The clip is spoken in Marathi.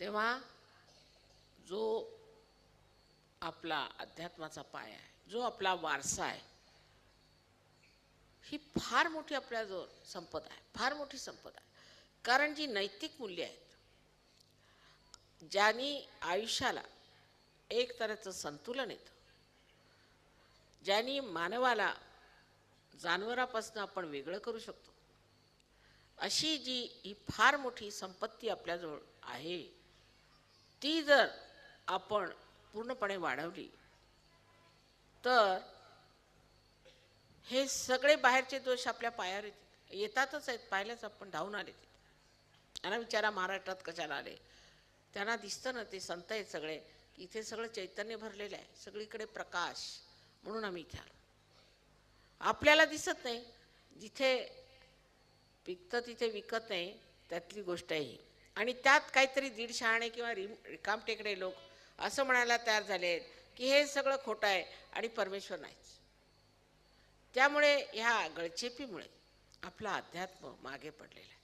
तेव्हा जो आपला अध्यात्माचा पाय आहे जो आपला वारसा आहे ही फार मोठी आपल्याजवळ संपदा आहे फार मोठी संपदा आहे. कारण जी नैतिक मूल्य आहेत ज्यांनी आयुष्याला एक तऱ्हेचं संतुलन येतं ज्यानी मानवाला जानवरापासून आपण वेगळं करू शकतो अशी जी ही फार मोठी संपत्ती आपल्याजवळ आहे ती जर आपण पूर्णपणे वाढवली तर हे सगळे बाहेरचे दोष आपल्या पायावर येतातच आहेत पाहिल्याच आपण धावून आले तिथे. त्यांना विचारा महाराष्ट्रात कशाला आले. त्यांना दिसतं ना ते संत आहेत सगळे. की इथे सगळं चैतन्य भरलेलं आहे. सगळीकडे प्रकाश. म्हणून आम्ही इथे आलो. आपल्याला दिसत नाही. जिथे पिकतं तिथे विकत नाही. त्यातली गोष्ट आहे ही. आणि त्यात काहीतरी दीड शहाणे किंवा रिम रिकाम टेकडे लोक असं म्हणायला तयार झाले आहेत की हे सगळं खोटं आहे आणि परमेश्वर नाहीच. त्यामुळे ह्या गळचेपीमुळे आपला अध्यात्म मागे पडलेला आहे.